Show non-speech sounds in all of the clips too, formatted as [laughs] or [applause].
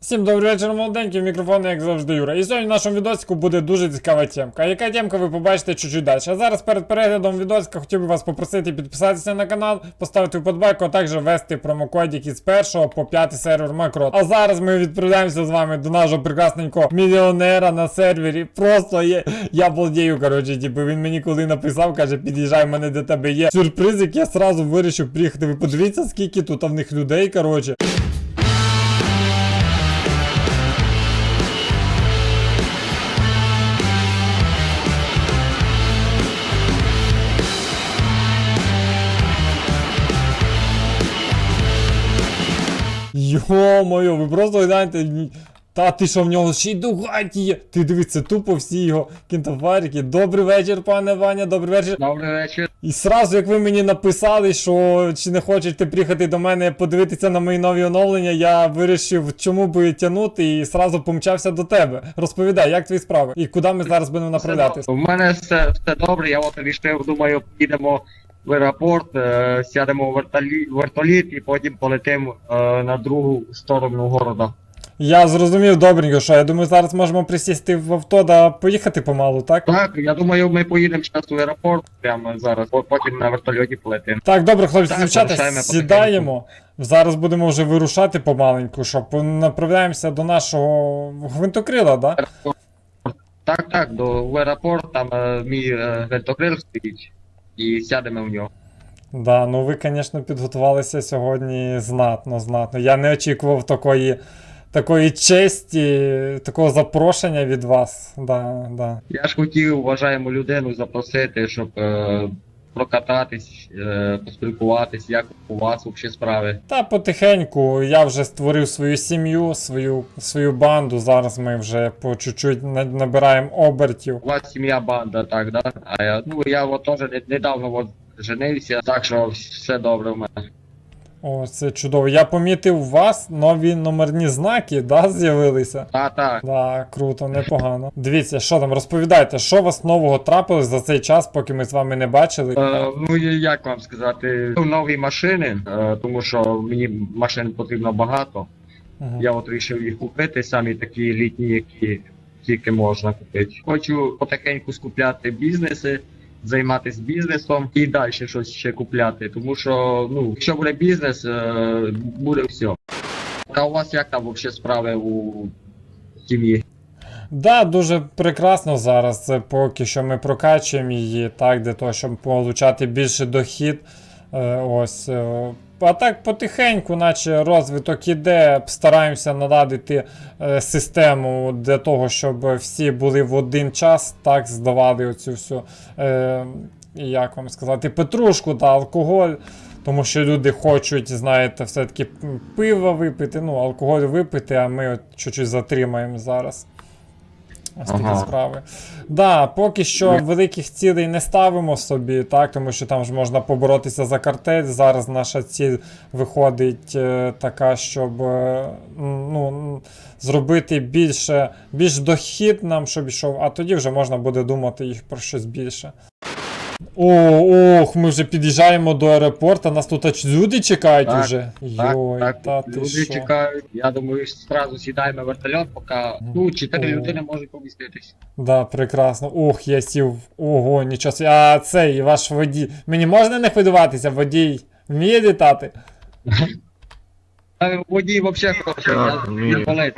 Всім добрий вечір, молоденькі, в мікрофону, як завжди, Юра. І сьогодні в нашому відосику буде дуже цікава темка. Яка темка ви побачите чуть-чуть далі. А зараз перед переглядом відосика хотів би вас попросити підписатися на канал, поставити вподобайку, а також ввести промокодик із 1 по 5 сервер Макрот. А зараз ми відправляємося з вами до нашого прекрасненького мільйонера на сервері. Просто є. Я балдею, коротше, типу, він мені коли написав, каже, під'їжджай, в мене до тебе є. Сюрпризик, я сразу вирішив приїхати. Ви подивіться, скільки тут в них людей, коротше. Йо-моє, ви просто гляньте. Та ти що в нього ще й дугаті є. Ти дивіться, тупо всі його кінтофарики. Добрий вечір, пане Ваня, добрий вечір. Добрий вечір. І сразу, як ви мені написали, що чи не хочете приїхати до мене подивитися на мої нові оновлення, я вирішив, чому би тягнути, і сразу помчався до тебе. Розповідай, як твої справи? І куди ми зараз будемо направлятися? У мене все, все добре, я от рішив, думаю, підемо в аеропорт, е, сядемо в вертоліт, і потім полетимо е, на другу сторону города. Я зрозумів добренько, що я думаю, зараз можемо присісти в авто да поїхати помалу, так? Так, я думаю, ми поїдемо зараз в аеропорт прямо зараз, по- потім на вертольоті полетимо. Так, добре, хлопці, Так, дівчата, сідаємо. Зараз будемо вже вирушати помаленьку, що направляємося до нашого гвинтокрила, да? Так, так, до в аеропорт, там е, мій е, вертокрил стоїть, і сядемо в нього. Да, ну ви, звісно, підготувалися сьогодні знатно, знатно. Я не очікував такої, такої честі, такого запрошення від вас. Да, да. Я ж хотів вважаємо людину запросити, щоб е, прокататись, е, поспілкуватись, як у вас взагалі справи. Та потихеньку я вже створив свою сім'ю, свою, свою банду. Зараз ми вже по чуть-чуть на- набираємо обертів. У вас сім'я банда, так, да? А я, ну, я от теж не- недавно от женився, так що все добре в мене. О, це чудово. Я помітив, у вас нові номерні знаки, да, з'явилися. А, так. Да, круто, непогано. Дивіться, що там, розповідайте, що у вас нового трапилось за цей час, поки ми з вами не бачили. Е, ну як вам сказати, нові машини, е, тому що мені машин потрібно багато. Мгм. Я от вирішив їх купити, самі такі літні, які тільки можна купити. Хочу потихеньку скупляти бізнеси, займатися бізнесом і далі щось ще купляти. Тому що, ну, якщо буде бізнес, е, буде все. А у вас як там взагалі справи у сім'ї? Да, дуже прекрасно зараз. Це поки що ми прокачуємо її так, для того, щоб получати більше дохід. Е, ось. А так потихеньку, наче розвиток іде, стараємося наладити е, систему для того, щоб всі були в один час, так, здавали оцю всю, е, як вам сказати, петрушку та алкоголь. Тому що люди хочуть, знаєте, все-таки пиво випити, ну, алкоголь випити, а ми от чуть-чуть затримаємо зараз. Ось такі Ага. справи. Да, поки що великих цілей не ставимо собі, так, тому що там ж можна поборотися за картель. Зараз наша ціль виходить е, така, щоб е, ну, зробити більше, більш дохід нам, щоб йшов, а тоді вже можна буде думати їх про щось більше. О, ох, ми вже під'їжджаємо до аеропорту, нас тут аж люди чекають Так, уже. Так, Йой, так, та ти люди що? чекають. Я думаю, одразу сідаємо в вертольот, поки ну, чотири О. людини можуть поміститись. Да, прекрасно. Ох, я сів. Ого, нічого собі. А цей ваш водій. Мені можна не хвилюватися, водій вміє літати? [laughs] Водій взагалі хороший, Так, я- вмію. він болить.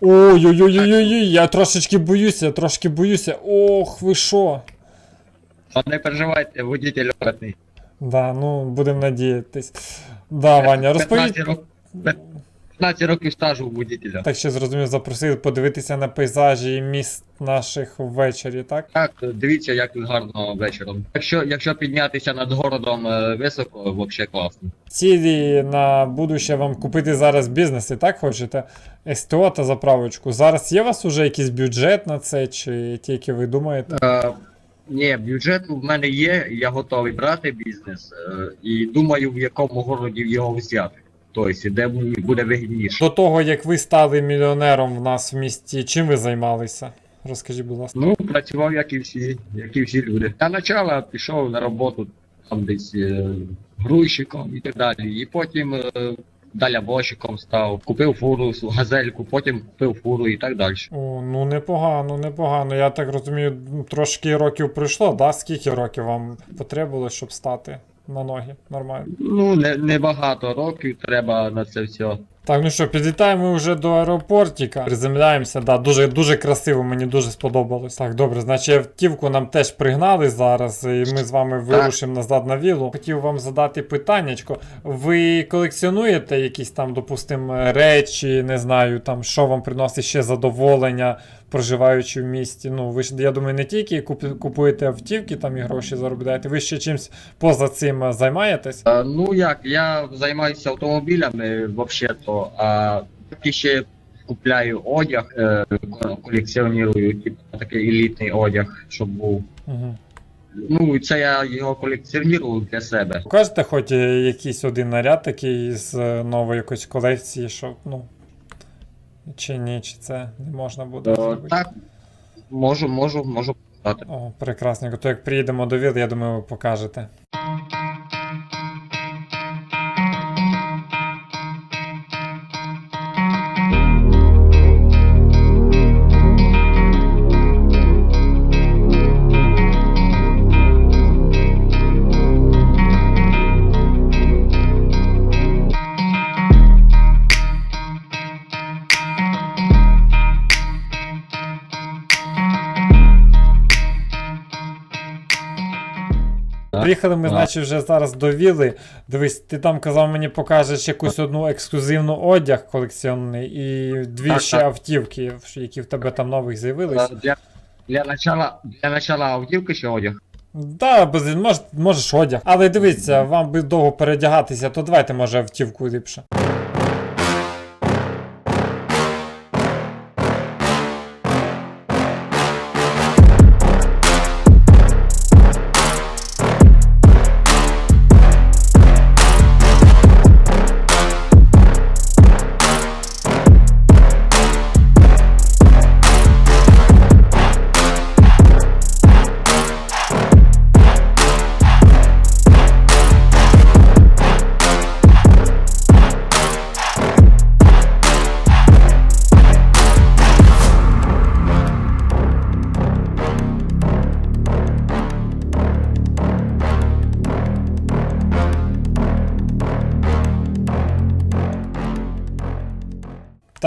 Ой-ой-ой-ой-ой, я трошечки боюся, я трошки боюся. Ох, ви що? А не переживайте, водитель опитний. Да, ну будемо надіятись. Да, Ваня, розповідь. 15 років, 15 років стажу у водителя. Так ще зрозумів, запросили подивитися на пейзажі і міст наших ввечері, так? Так, дивіться, як тут гарно вечором. Якщо, якщо піднятися над городом е, високо, взагалі класно. Цілі на будуще вам купити зараз бізнеси, так хочете? СТО та заправочку. Зараз є у вас уже якийсь бюджет на це, чи тільки ви думаєте? Е, Ні, бюджет в мене є, я готовий брати бізнес е, і думаю, в якому городі його взяти. Тобто, де буде вигідніше. До того, як ви стали мільйонером в нас в місті, чим ви займалися? Розкажіть, будь ласка. Ну, працював, як і всі, як і всі люди. Для начала пішов на роботу там десь е, грузчиком і так далі. І потім е, далі став, купив фуру, газельку, потім купив фуру і так далі. О, ну непогано, непогано. Я так розумію, трошки років пройшло, да? Скільки років вам потребувалось, щоб стати на ноги? Нормально. Ну, не, не багато років треба на це все. Так, ну що, підлітаємо вже до аеропортика. Приземляємося, да, дуже дуже красиво, мені дуже сподобалось. Так, добре, значить автівку нам теж пригнали зараз, і ми з вами вирушимо назад на вілу. Хотів вам задати питаннячко. Ви колекціонуєте якісь там, допустимо, речі, не знаю, там, що вам приносить ще задоволення, проживаючи в місті. Ну, ви ж, я думаю, не тільки купу- купуєте автівки там і гроші заробляєте, ви ще чимось поза цим е, займаєтесь? А, ну як, я займаюся автомобілями а поки ще купляю одяг, е, колекціоную, типу такий елітний одяг, щоб був. Угу. Ну, це я його колекціоную для себе. Покажете хоч е, якийсь один наряд такий з е, нової якоїсь колекції, що, ну. Чи ні, чи це не можна буде Е, зробити? так, можу, можу, можу показати. О, прекрасненько. То як приїдемо до Віл, я думаю, ви покажете. Приїхали ми, Так. значить, вже зараз до Віли. Дивись, ти там казав, мені покажеш якусь одну ексклюзивну одяг колекціонний і дві Так, ще так. автівки, які в тебе там нових з'явились. Е, Для, для, начала, для начала автівки чи одяг? Да, без, мож, можеш одяг. Але дивіться, вам би довго передягатися, то давайте, може, автівку ліпше.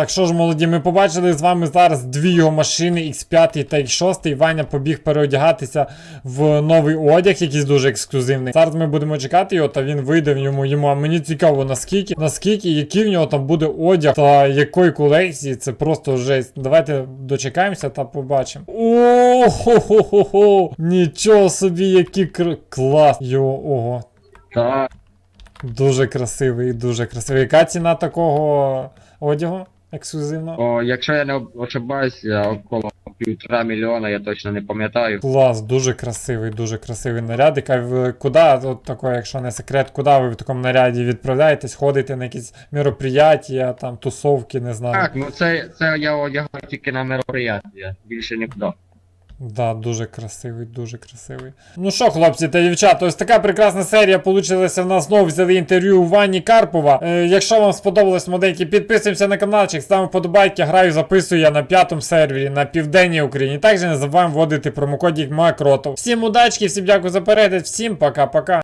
Так що ж, молоді, ми побачили з вами зараз дві його машини, X5 та X6. Ваня побіг переодягатися в новий одяг, якийсь дуже ексклюзивний. Зараз ми будемо чекати його, та він вийде в ньому йому. А мені цікаво, наскільки, наскільки, який в нього там буде одяг та якої колекції. Це просто жесть. Давайте дочекаємося та побачимо. О, хо хо хо хо Нічого собі, який кр... клас. Йо, ого. Так. Дуже красивий, дуже красивий. Яка ціна такого одягу ексклюзивного? О, якщо я не ошибаюсь, я около півтора мільйона, я точно не пам'ятаю. Клас, дуже красивий, дуже красивий наряд. А ви куди, от тако, якщо не секрет, куди ви в такому наряді відправляєтесь, ходите на якісь мероприятия, там, тусовки, не знаю. Так, ну це, це я одягаю тільки на мероприятия, більше нікуди. Да, дуже красивий, дуже красивий. Ну що, хлопці та дівчата, ось така прекрасна серія получилася в нас знову взяли інтерв'ю у Вані Карпова. Е, якщо вам сподобалось модельки, підписуємося на каналчик, ставимо вподобайки, граю, записую я на п'ятому сервері на південній Україні. Також не забуваємо вводити промокодік Макротов. Всім удачки, всім дякую за перегляд, всім пока-пока.